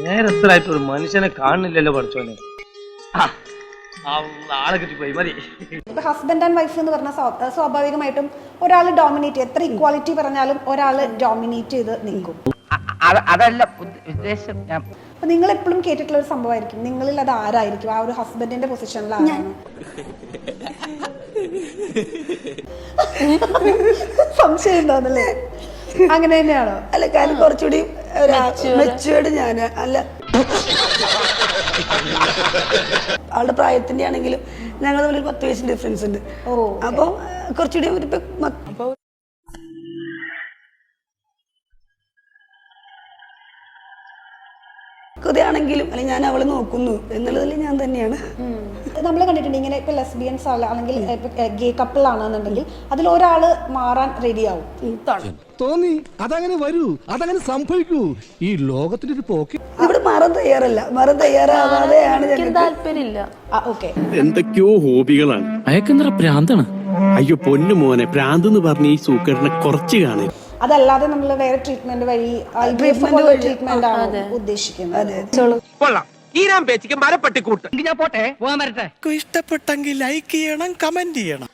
നേരത്തിലായിട്ട് ഒരു മനുഷ്യനെ കാണുന്നില്ലല്ലോ പഠിച്ചോനെ ആളെ കിട്ടിപ്പോയി മതി. ഇപ്പൊ ഹസ്ബൻഡ് ആൻഡ് വൈഫ് എന്ന് പറഞ്ഞ സ്വാഭാവികമായിട്ടും ഒരാൾ ഡോമിനേറ്റ് എത്ര ഇക്വാലിറ്റി പറഞ്ഞാലും ഒരാൾ ഡോമിനേറ്റ് ചെയ്ത് നിൽക്കും. അതല്ല ഉദ്ദ- ഉദ്ദേശം അപ്പൊ നിങ്ങൾ എപ്പോഴും കേട്ടിട്ടുള്ള ഒരു സംഭവമായിരിക്കും. നിങ്ങളിൽ അത് ആരായിരിക്കും? ആ ഒരു ഹസ്ബൻഡിന്റെ പൊസിഷനിലാണ് സംശയം തോന്നല്ലേ അങ്ങനെ തന്നെയാണോ? അല്ല കാര്യം കുറച്ചുകൂടി മെച്ചുവേർഡ് ഞാൻ അല്ല. ആളുടെ പ്രായത്തിന്റെ ആണെങ്കിലും ഞങ്ങൾ തമ്മിൽ ഒരു പത്ത് വയസ്സിന് ഡിഫറൻസ് ഉണ്ട്. അപ്പൊ അപ്പോൾ കുറച്ചുകൂടി ഒരു അപ്പൊ അല്ലെങ്കിൽ ഞാൻ അവളെ നോക്കുന്നു എന്നുള്ളതിൽ ഞാൻ തന്നെയാണ്. നമ്മൾ കണ്ടിട്ടുണ്ട് ഇങ്ങനെ ഇപ്പൊ ലെസ്ബിയൻസ് ആണ് അല്ലെങ്കിൽ ഗേ കപ്പിൾ ആണെന്നുണ്ടെങ്കിൽ അതിൽ ഒരാൾ മാറാൻ റെഡിയാവും തോന്നി. അതങ്ങനെ വരൂ. അതങ്ങനെ സംഭവിക്കൂ. ഈ ലോകത്തിന്റെ ഒരു പോക്ക് ഇവിടെ മാറാൻ തയ്യാറല്ല. മാറാൻ തയ്യാറാവാതെയാണ് താല്പര്യമില്ല. ഓക്കെ. എന്തൊക്കെയോ ഹോബികളാണ്. അയക്കെന്തറ പ്രാന്താണ്? അയ്യോ പൊന്നു മോനെ പ്രാന്ത് എന്ന് പറഞ്ഞ ഈ സൂക്കറിനെ കുറച്ച് കാണേ അതല്ലാതെ നമ്മൾ വേറെ ട്രീറ്റ്മെന്റ് വഴി ട്രീറ്റ്മെന്റ് ആണ് ഉദ്ദേശിക്കുന്നത്? കൊള്ളാം. ഈരാൻ പേച്ചിക്ക് മരപ്പട്ടിക്കൂട്ട്. ഞാൻ പോട്ടെ പോകാൻ വരട്ടെ. ഇഷ്ടപ്പെട്ടെങ്കിൽ ലൈക്ക് ചെയ്യണം കമന്റ് ചെയ്യണം.